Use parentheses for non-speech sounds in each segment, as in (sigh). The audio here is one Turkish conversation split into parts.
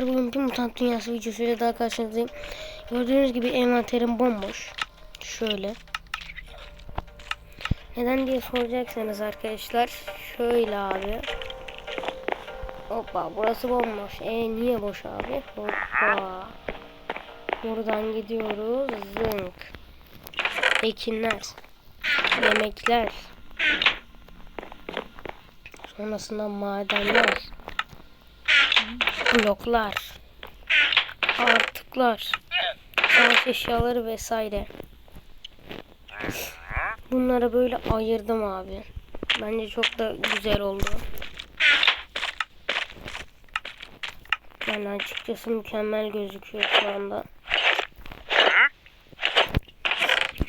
arkadaşlar bugün bir mutant dünyası videosuyla daha karşınızdayım. Gördüğünüz gibi envanterim bomboş. Şöyle. Neden diye soracaksanız arkadaşlar. Şöyle abi. Hoppa burası bomboş. E niye boş abi? Hoppa. Buradan gidiyoruz. Zınk. Ekinler. Yemekler. Sonrasında madenler bloklar, artıklar, savaş eşyaları vesaire. Bunları böyle ayırdım abi. Bence çok da güzel oldu. Yani açıkçası mükemmel gözüküyor şu anda.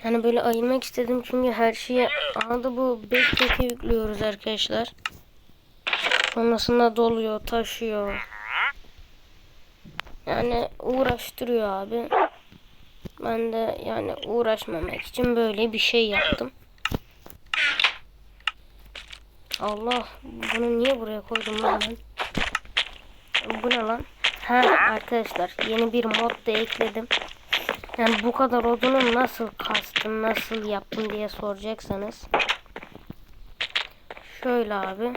Yani böyle ayırmak istedim çünkü her şeye anında bu backpack'e yüklüyoruz arkadaşlar. Sonrasında doluyor, taşıyor. Yani uğraştırıyor abi. Ben de yani uğraşmamak için böyle bir şey yaptım. Allah bunu niye buraya koydum ben? Bu ne lan? Ha arkadaşlar yeni bir mod da ekledim. Yani bu kadar odunu nasıl kastım, nasıl yaptım diye soracaksanız. Şöyle abi.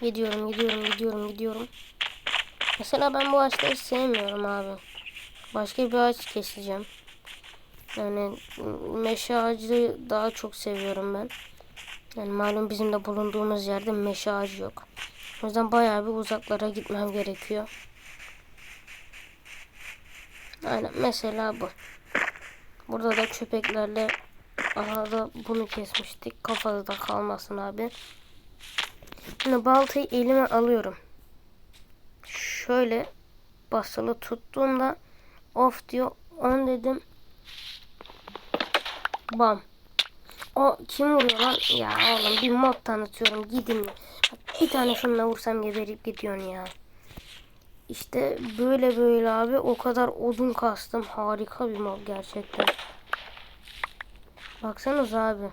Gidiyorum, gidiyorum, gidiyorum, gidiyorum. Mesela ben bu ağaçları sevmiyorum abi. Başka bir ağaç keseceğim. Yani meşe ağacı daha çok seviyorum ben. Yani malum bizim de bulunduğumuz yerde meşe ağacı yok. O yüzden bayağı bir uzaklara gitmem gerekiyor. Aynen mesela bu. Burada da köpeklerle arada bunu kesmiştik. Kafada da kalmasın abi. Şimdi baltayı elime alıyorum. Şöyle basılı tuttuğumda off diyor. On dedim. Bam. O kim vuruyor lan? Ya oğlum bir mod tanıtıyorum. Gidin. Bir tane şununla vursam geberip gidiyorsun ya. İşte böyle böyle abi o kadar odun kastım. Harika bir mod gerçekten. Baksanız abi.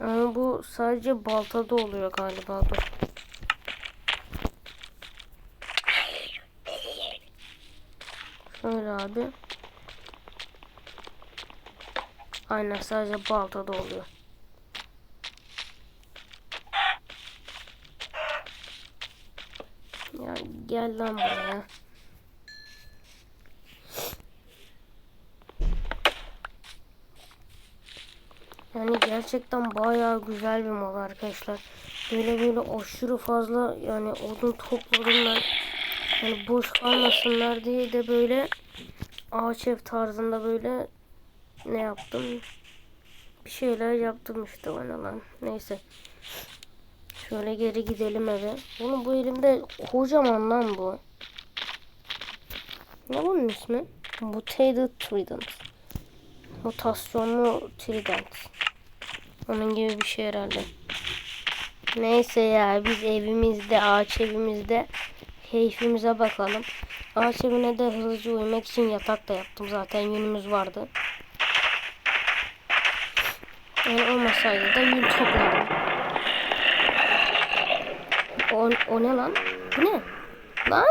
Ama bu sadece baltada oluyor galiba. Dur. Şöyle abi. Aynen sadece baltada oluyor. Ya gel lan buraya. Yani gerçekten bayağı güzel bir mod arkadaşlar. Böyle böyle aşırı fazla yani odun topladım ben. Yani boş kalmasınlar diye de böyle ağaç ev tarzında böyle ne yaptım? Bir şeyler yaptım işte bana lan. Neyse. Şöyle geri gidelim eve. Oğlum bu elimde kocaman lan bu. Ne bunun ismi? Mutated Trident. Mutasyonlu Trident. Onun gibi bir şey herhalde. Neyse ya biz evimizde, ağaç evimizde keyfimize bakalım. Ağaç evine de hızlıca uyumak için yatak da yaptım. Zaten yünümüz vardı. Yani olmasaydı da yün toplardım. O, o ne lan? Bu ne? Lan?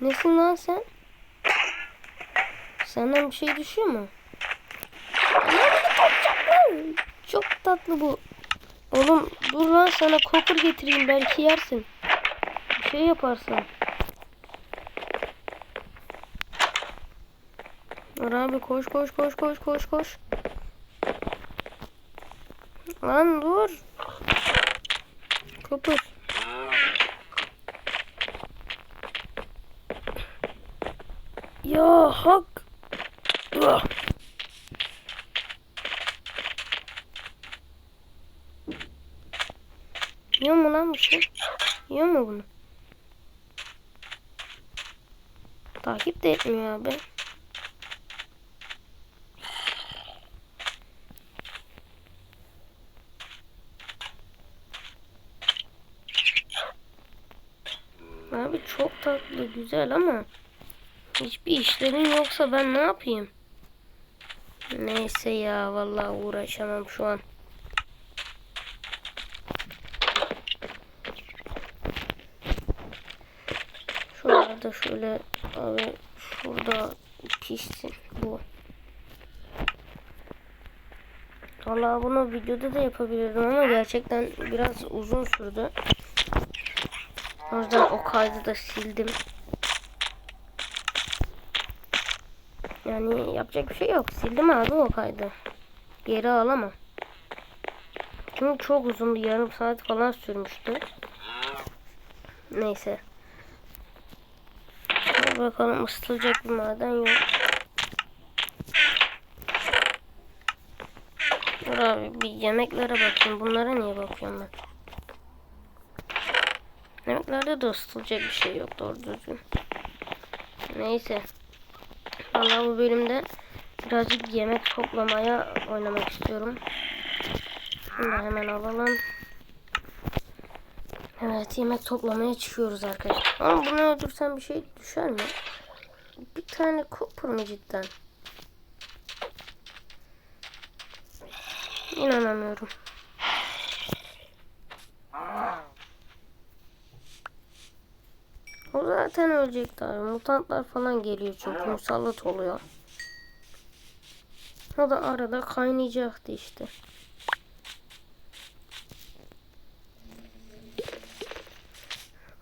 Nesin lan sen? Senden bir şey düşüyor mu? Tatlı bu. Oğlum dur lan sana kokur getireyim belki yersin. Bir şey yaparsın. Dur abi koş koş koş koş koş koş. Lan dur. Kopur. Ya hak. Ah. Şey? Yiyor mu bunu? Takip de etmiyor abi. Abi çok tatlı güzel ama hiçbir işlerin yoksa ben ne yapayım? Neyse ya vallahi uğraşamam şu an. Şöyle abi şurada pişsin bu. Vallahi bunu videoda da yapabilirdim ama gerçekten biraz uzun sürdü. O yüzden o kaydı da sildim. Yani yapacak bir şey yok. Sildim abi o kaydı. Geri alamam. Çünkü çok uzundu. Yarım saat falan sürmüştü. Neyse. Bakalım ısıtılacak bir maden yok. Dur abi bir yemeklere bakayım. Bunlara niye bakıyorum ben? Yemeklerde de ısıtılacak bir şey yok doğru düzgün. Neyse. Vallahi bu bölümde birazcık yemek toplamaya oynamak istiyorum. Da hemen alalım. Evet yemek toplamaya çıkıyoruz arkadaşlar. Ama bunu öldürsem bir şey düşer mi? Bir tane kopur mu cidden? İnanamıyorum. O zaten ölecekti abi. Mutantlar falan geliyor çünkü musallat oluyor. O da arada kaynayacaktı işte.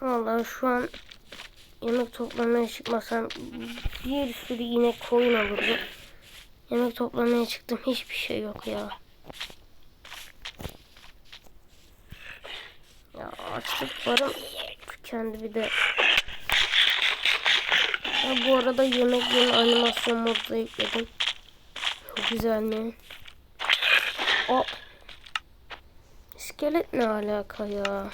Vallahi şu an yemek toplamaya çıkmasam bir sürü yine koyun olurdu. Yemek toplamaya çıktım hiçbir şey yok ya. Ya açlık varım tükendi bir de. Ya bu arada yemeklerin animasyon modda yükledim. Güzel mi? O İskelet ne alaka ya?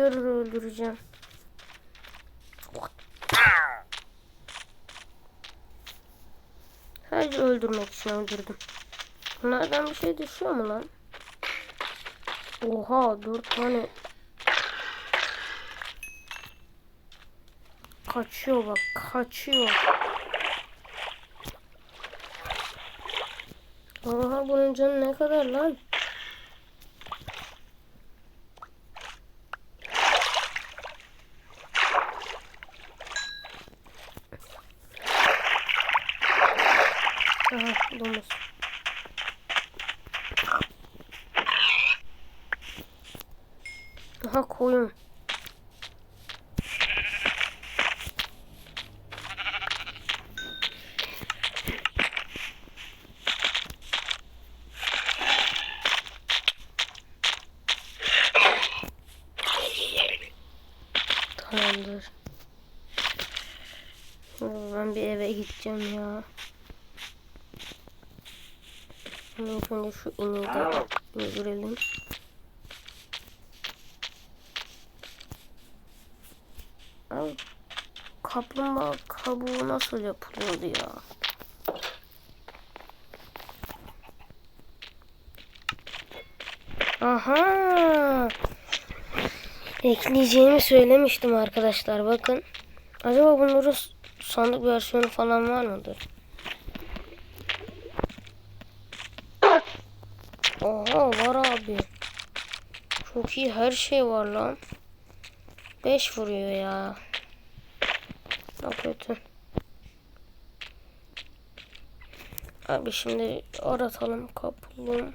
Tüccarı öldüreceğim. Sadece öldürmek için öldürdüm. Bunlardan bir şey düşüyor mu lan? Oha dört tane. Kaçıyor bak kaçıyor. Oha bunun canı ne kadar lan? Aha domuz. Aha koyun. Tamamdır. Ben bir eve gideceğim ya. Hemen ilk önce şu ineği de öldürelim. Ay, kaplumbağa kabuğu nasıl yapılıyordu ya? Aha! Ekleyeceğimi söylemiştim arkadaşlar bakın. Acaba bunların sandık versiyonu falan var mıdır? Oha var abi. Çok iyi her şey var lan. 5 vuruyor ya. Ne kötü. Abi şimdi aratalım kapılım.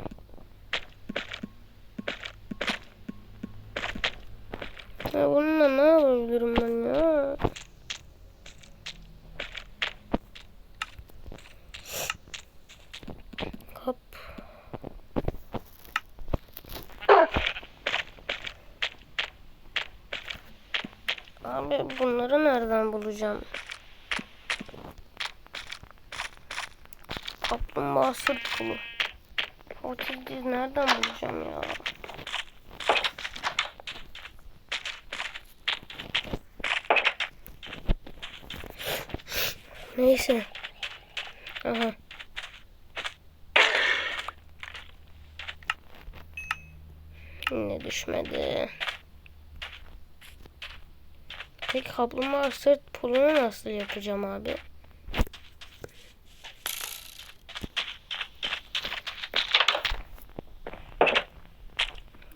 Ya bununla ne yapabilirim ben ya? Kap. Abi bunları nereden bulacağım? Kaplumbağa sırt pulu. Otil diz nereden bulacağım ya? Neyse. Aha. Yine düşmedi. Peki kaplumbağa sırt pulunu nasıl yapacağım abi?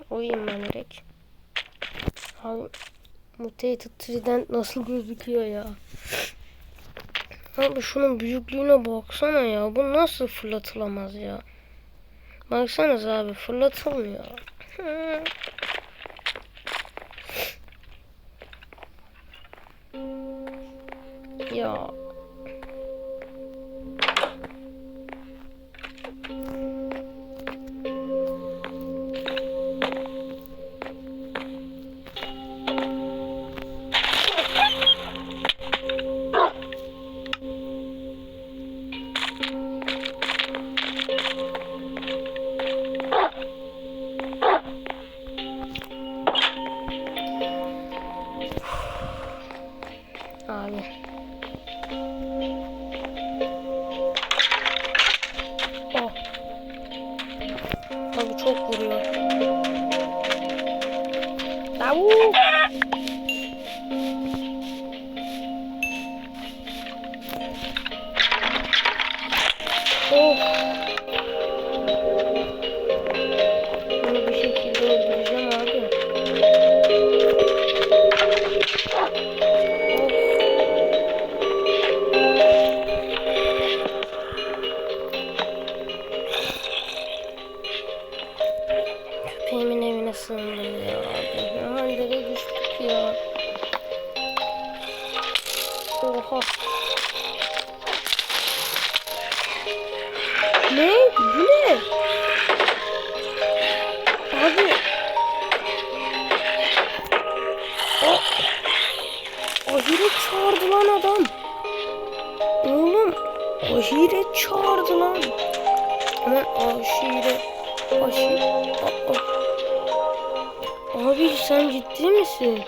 Oyayım ben direkt. Abi Mutated Trident nasıl gözüküyor ya? Abi şunun büyüklüğüne baksana ya. Bu nasıl fırlatılamaz ya? Baksanıza abi fırlatılmıyor. (laughs) Ya. Abi. Oha. Ne? Bu ne? Abi. O. Ahiret çağırdı lan adam. Oğlum. Ahiret çağırdı lan. Hemen aşiret. Aşiret. Aa. Abi sen ciddi misin?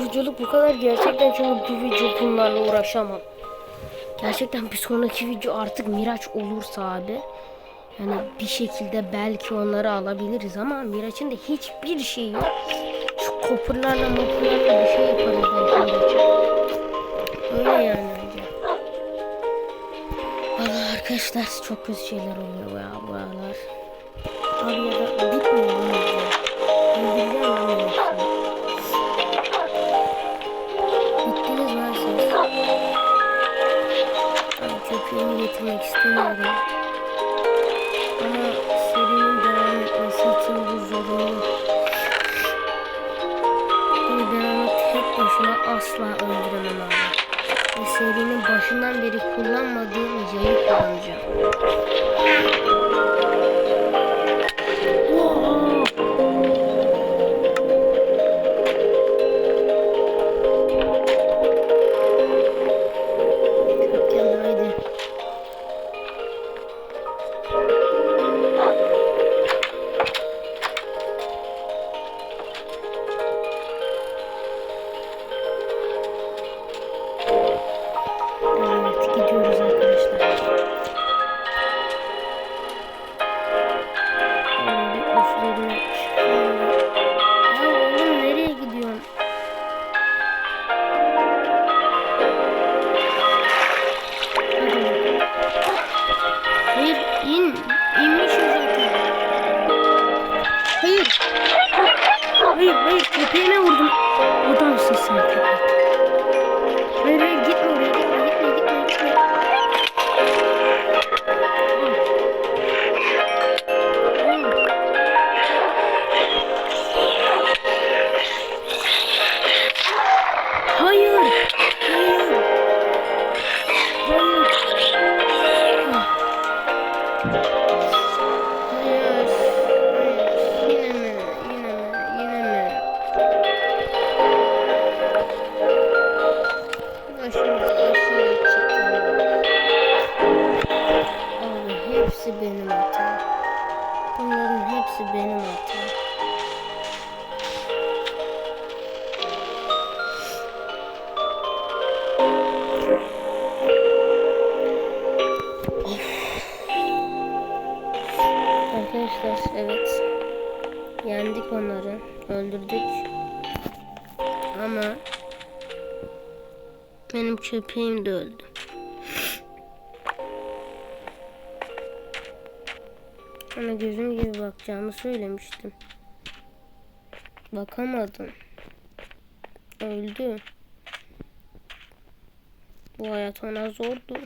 Videoluk bu kadar gerçekten çünkü bu video bunlarla uğraşamam. Gerçekten bir sonraki video artık Miraç olursa abi yani bir şekilde belki onları alabiliriz ama Miraç'ın da hiçbir şeyi yok. Şu kopurlarla mopurlarla bir şey yaparız belki Miraç'a. Öyle yani bence. Valla arkadaşlar çok kötü şeyler oluyor ya bu aralar. Abi ya da bitmiyor? Öldüreceğim ben getirmek istemiyorum. Ama serinin devam etmesi için bu zorunlu. Ve ben onu tek başına asla öldüremem abi. Ve serinin başından beri kullanmadığım yayı kullanacağım. Ama benim köpeğim de öldü. Ona gözüm gibi bakacağımı söylemiştim. Bakamadım. Öldü. Bu hayat ona zordu.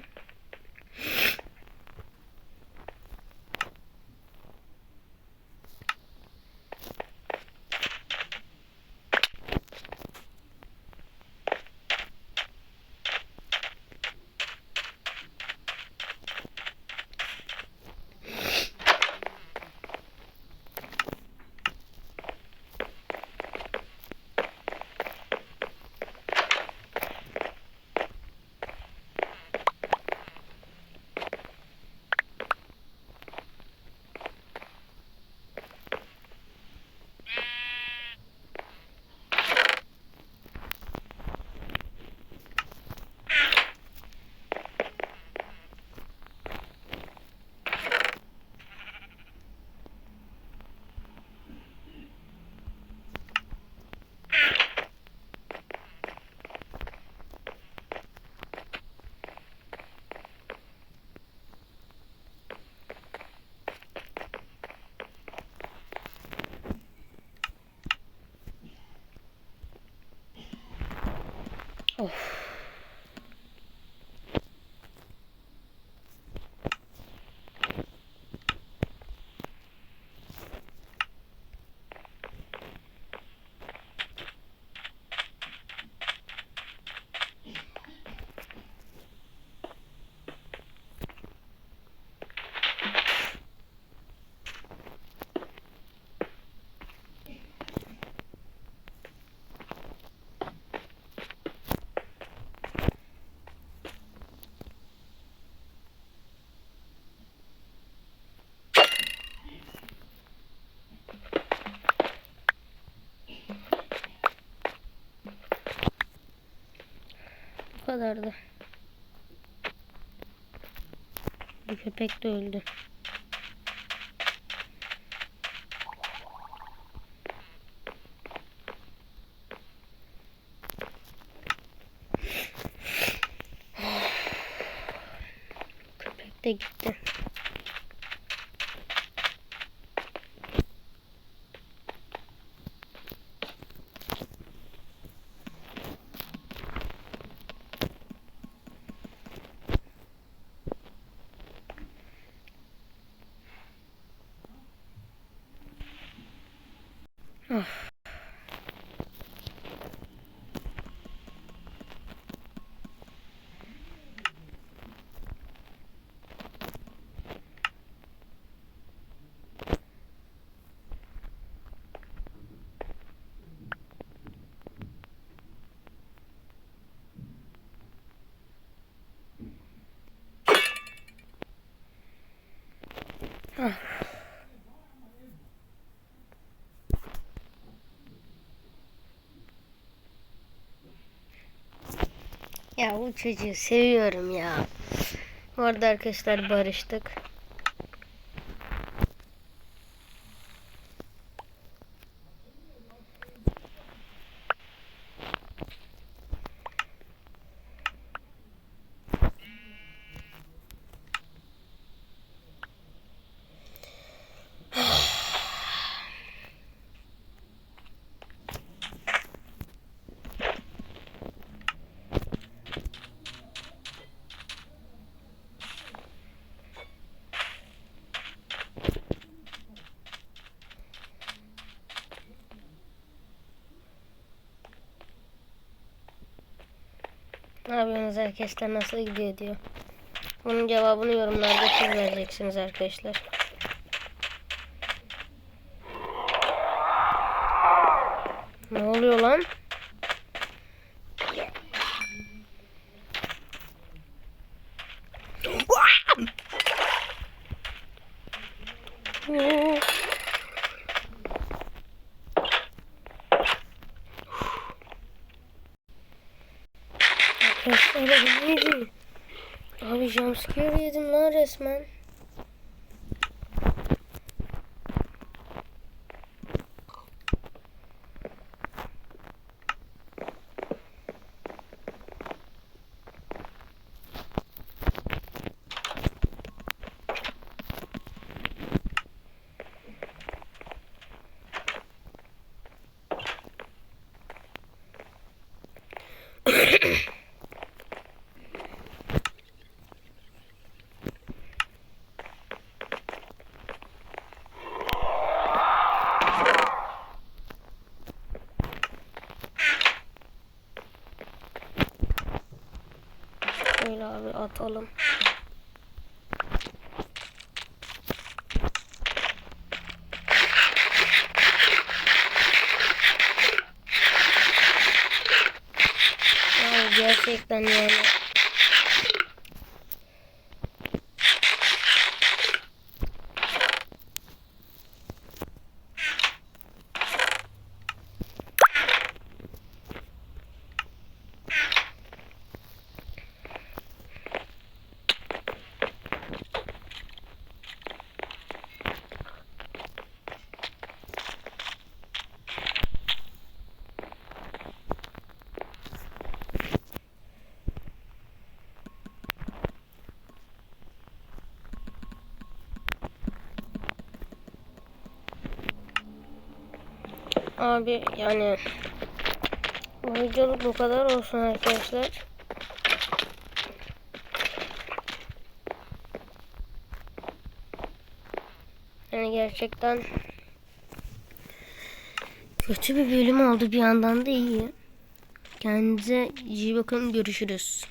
Of. Kadardı. Bu köpek de öldü. Köpek de gitti. Ya bu çocuğu seviyorum ya. Bu arada arkadaşlar barıştık. Ne yapıyorsunuz arkadaşlar? Nasıl gidiyor diyor. Bunun cevabını yorumlarda siz vereceksiniz arkadaşlar. Ne oluyor lan? Oo. Arkadaşlar bu neydi? Abi jumpscare yedim lan resmen. Atalım. Ay gerçekten yani. Abi yani bu videoluk bu kadar olsun arkadaşlar. Yani gerçekten kötü bir bölüm oldu bir yandan da iyi. Kendinize iyi bakın görüşürüz.